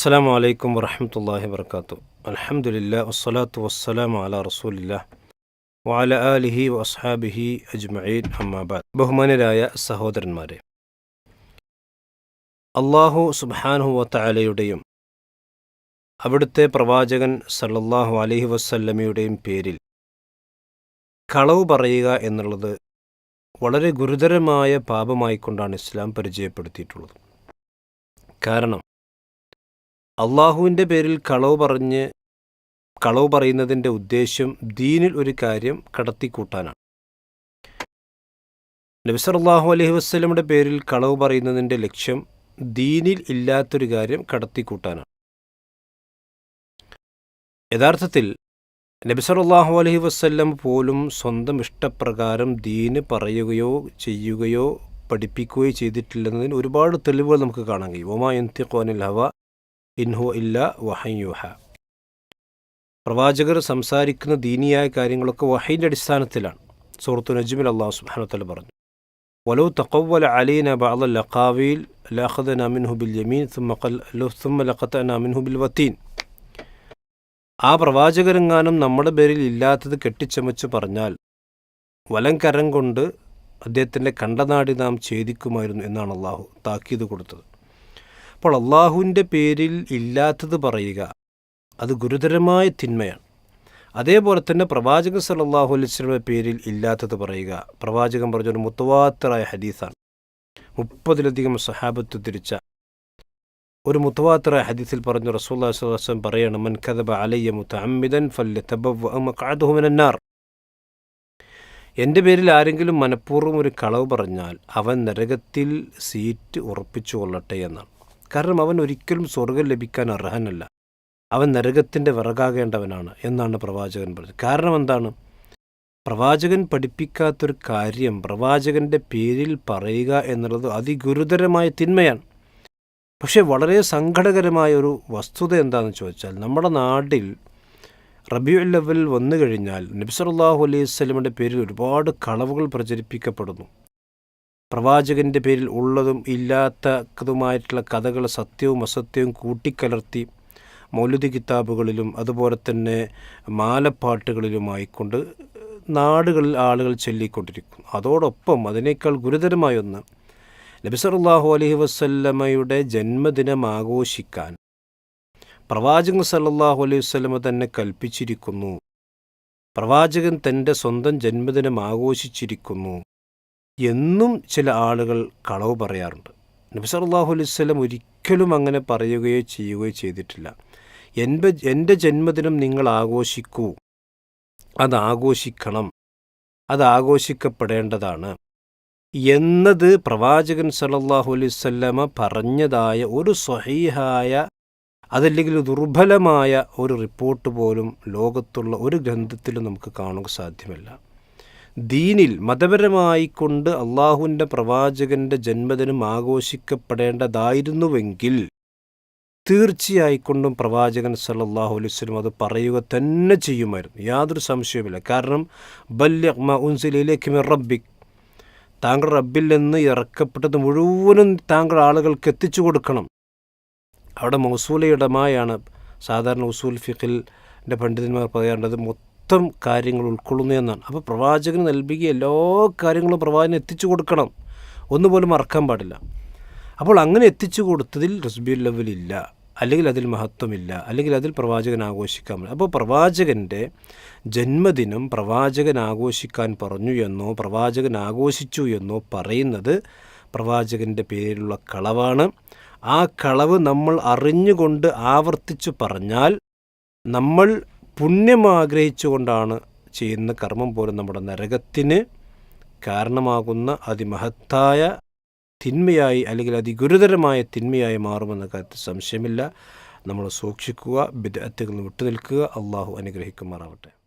അസ്സാം വലൈക്കും വർഹമത്തല്ലാഹി വർക്കാത്തു അലഹമുല്ല വസ്സലാത്തു വസ്സലാം അല റസൂലില്ല വാല അലിഹി വസ്ഹാബിഹി അജ്മീൻ അമ്മാബാദ് ബഹുമാനരായ സഹോദരന്മാരെ അള്ളാഹു സുബാനുഹു വത്തലയുടെയും അവിടുത്തെ പ്രവാചകൻ സല്ലല്ലാഹു അലഹി വസ്ല്ലമയുടെയും പേരിൽ കളവ് പറയുക എന്നുള്ളത് വളരെ ഗുരുതരമായ പാപമായിക്കൊണ്ടാണ് ഇസ്ലാം പരിചയപ്പെടുത്തിയിട്ടുള്ളത്. കാരണം അള്ളാഹുവിന്റെ പേരിൽ കളവ് പറഞ്ഞ് കളവ് പറയുന്നതിന്റെ ഉദ്ദേശ്യം ദീനിൽ ഒരു കാര്യം കടത്തിക്കൂട്ടാനാണ്. നബിസല്ലാഹു അലഹി വസ്ലമിന്റെ പേരിൽ കളവ് പറയുന്നതിന്റെ ലക്ഷ്യം ദീനിൽ ഇല്ലാത്തൊരു കാര്യം കടത്തിക്കൂട്ടാനാണ്. യഥാർത്ഥത്തിൽ നബിസല്ലാഹു അലഹി വസ്ല്ലം പോലും സ്വന്തം ഇഷ്ടപ്രകാരം ദീന് പറയുകയോ ചെയ്യുകയോ പഠിപ്പിക്കുകയോ ചെയ്തിട്ടില്ലെന്നതിന് ഒരുപാട് തെളിവുകൾ നമുക്ക് കാണാൻ കഴിയും. ഒമാ ഹവ ഇൻഹു ഇല്ല വഹയുഹ പ്രവാചകർ സംസാരിക്കുന്ന ദീനിയായ കാര്യങ്ങളൊക്കെ വഹയിന്റെ അടിസ്ഥാനത്തിലാണ്. സുഹൃത്തു നജ്മിൽ അള്ളാഹു സുബാനത്തല പറഞ്ഞു. വലോ തക്കവൽ അലീന അൽ ലഖാവിൽ ലഖദന മിൻഹു ബിൽ യമീൻ സുമ്മ നമിൻഹുബിൽ മിൻഹു ബിൽ വത്തീൻ. ആ പ്രവാചകരെങ്ങാനും നമ്മുടെ പേരിൽ ഇല്ലാത്തത് കെട്ടിച്ചമച്ച് പറഞ്ഞാൽ വലം കരം കൊണ്ട് അദ്ദേഹത്തിന്റെ കണ്ടനാടി നാം ഛേദിക്കുമായിരുന്നു എന്നാണ് അള്ളാഹു താക്കീത് കൊടുത്തത്. അപ്പോൾ അള്ളാഹുവിന്റെ പേരിൽ ഇല്ലാത്തത് പറയുക. അത് ഗുരുതരമായ തിന്മയാണ്. അതേപോലെ തന്നെ പ്രവാചകൻ സല്ലാഹു അലൈസ്ലമിന്റെ പേരിൽ ഇല്ലാത്തത് പറയുക. പ്രവാചകൻ പറഞ്ഞ ഒരു മുത്തവാത്തറായ ഹദീസാണ്. മുപ്പതിലധികം സഹാബത്ത് തിരിച്ച ഒരു മുത്തവാത്തറായ ഹദീസിൽ പറഞ്ഞു റസൂല്ലാ വസ്ലം പറയണം മൻ കഥബ അലയ്യ മുത്തഅമ്മിദൻ ഫല്യ തബുമിനാർ എന്റെ പേരിൽ ആരെങ്കിലും മനഃപൂർവം ഒരു കളവ് പറഞ്ഞാൽ അവൻ നരകത്തിൽ സീറ്റ് ഉറപ്പിച്ചു കൊള്ളട്ടെ എന്നാണ്. കാരണം അവൻ ഒരിക്കലും സ്വർഗം ലഭിക്കാൻ അർഹനല്ല. അവൻ നരകത്തിന്റെ വിറകാകേണ്ടവനാണ് എന്നാണ് പ്രവാചകൻ പറഞ്ഞത്. കാരണം എന്താണ്? പ്രവാചകൻ പഠിപ്പിക്കാത്തൊരു കാര്യം പ്രവാചകന്റെ പേരിൽ പറയുക എന്നുള്ളത് അതിഗുരുതരമായ തിന്മയാണ്. പക്ഷേ വളരെ സങ്കടകരമായ ഒരു വസ്തുത എന്താണെന്ന് ചോദിച്ചാൽ നമ്മുടെ നാട്ടിൽ റബിയു ലെവൽ വന്നു കഴിഞ്ഞാൽ നബിസല്ലാഹു അലൈഹി സ്വലമിന്റെ പേരിൽ ഒരുപാട് കളവുകൾ പ്രചരിപ്പിക്കപ്പെടുന്നു. പ്രവാചകന്റെ പേരിൽ ഉള്ളതും ഇല്ലാത്തതുമായിട്ടുള്ള കഥകൾ സത്യവും അസത്യവും കൂട്ടിക്കലർത്തി മൗലുദി കിതാബുകളിലും അതുപോലെ തന്നെ മാലപ്പാട്ടുകളിലുമായിക്കൊണ്ട് നാടുകളിൽ ആളുകൾ ചൊല്ലിക്കൊണ്ടിരിക്കുന്നു. അതോടൊപ്പം അതിനേക്കാൾ ഗുരുതരമായ ഒന്ന് നബിസറുല്ലാഹു അലഹി വസ്ല്ലമ്മയുടെ ജന്മദിനം ആഘോഷിക്കാൻ പ്രവാചകൻ സല്ലാഹു അലൈഹി വസ്ലമ തന്നെ കൽപ്പിച്ചിരിക്കുന്നു. പ്രവാചകൻ തന്റെ സ്വന്തം ജന്മദിനം ആഘോഷിച്ചിരിക്കുന്നു. എന്നും ചില ആളുകൾ കളവ് പറയാറുണ്ട്. നബി സല്ലാഹു അലൈഹി ഒരിക്കലും അങ്ങനെ പറയുകയോ ചെയ്യുകയോ ചെയ്തിട്ടില്ല. എന്റെ എന്റെ ജന്മദിനം നിങ്ങൾ ആഘോഷിക്കൂ. അത് ആഘോഷിക്കണം. ആഘോഷിക്കപ്പെടേണ്ടതാണ്. എന്നത് പ്രവാചകൻ സല്ലല്ലാഹു അലൈവല്ലമ പറഞ്ഞതായ ഒരു സ്വഹീഹായ അതല്ലെങ്കിൽ ദുർബലമായ ഒരു റിപ്പോർട്ട് പോലും ലോകത്തുള്ള ഒരു ഗ്രന്ഥത്തിലും നമുക്ക് കാണുക സാധ്യമല്ല. ദീനിൽ മതപരമായിക്കൊണ്ട് അള്ളാഹുവിന്റെ പ്രവാചകന്റെ ജന്മദിനം ആഘോഷിക്കപ്പെടേണ്ടതായിരുന്നുവെങ്കിൽ തീർച്ചയായിക്കൊണ്ടും പ്രവാചകൻ സല്ലാഹു അലൈഹി സ്വലം അത് പറയുക തന്നെ ചെയ്യുമായിരുന്നു. യാതൊരു സംശയവുമില്ല. കാരണം ബല്യ ഉൻസിലേക്ക് റബ്ബിക്. താങ്കൾ റബ്ബിൽ നിന്ന് ഇറക്കപ്പെട്ടത് മുഴുവനും താങ്കൾ ആളുകൾക്ക് എത്തിച്ചു കൊടുക്കണം. അവിടെ മൗസൂലയുടമായാണ് സാധാരണ ഉസൂൽ ഫിഖിലിന്റെ പണ്ഡിതന്മാർ പറയാറുള്ളത് മൊത്തം കാര്യങ്ങൾ ഉൾക്കൊള്ളുന്നു എന്നാണ്. അപ്പോൾ പ്രവാചകന് നൽകിയ എല്ലാ കാര്യങ്ങളും പ്രവാചകന് എത്തിച്ചു കൊടുക്കണം. ഒന്നുപോലും മറക്കാൻ പാടില്ല. അപ്പോൾ അങ്ങനെ എത്തിച്ചു കൊടുത്തതിൽ റസ്ബിയുൽ ലെവലില്ല അല്ലെങ്കിൽ അതിൽ മഹത്വമില്ല. അല്ലെങ്കിൽ അതിൽ പ്രവാചകൻ ആഘോഷിക്കാൻ അപ്പോൾ പ്രവാചകന്റെ ജന്മദിനം പ്രവാചകൻ ആഘോഷിക്കാൻ പറഞ്ഞു എന്നോ പ്രവാചകൻ ആഘോഷിച്ചു എന്നോ പറയുന്നത് പ്രവാചകന്റെ പേരിലുള്ള കളവാണ്. ആ കളവ് നമ്മൾ അറിഞ്ഞുകൊണ്ട് ആവർത്തിച്ചു പറഞ്ഞാൽ നമ്മൾ പുണ്യം ആഗ്രഹിച്ചുകൊണ്ടാണ് ചെയ്യുന്ന കർമ്മം പോലും നമ്മുടെ നരകത്തിന് കാരണമാകുന്ന അതിമഹത്തായ തിന്മയായി അല്ലെങ്കിൽ അതിഗുരുതരമായ തിന്മയായി മാറുമെന്ന കാര്യത്തിൽ സംശയമില്ല. നമ്മൾ സൂക്ഷിക്കുക വിദഗ്ധത്തിൽ വിട്ടുനിൽക്കുക. അള്ളാഹു അനുഗ്രഹിക്കുമാറാവട്ടെ.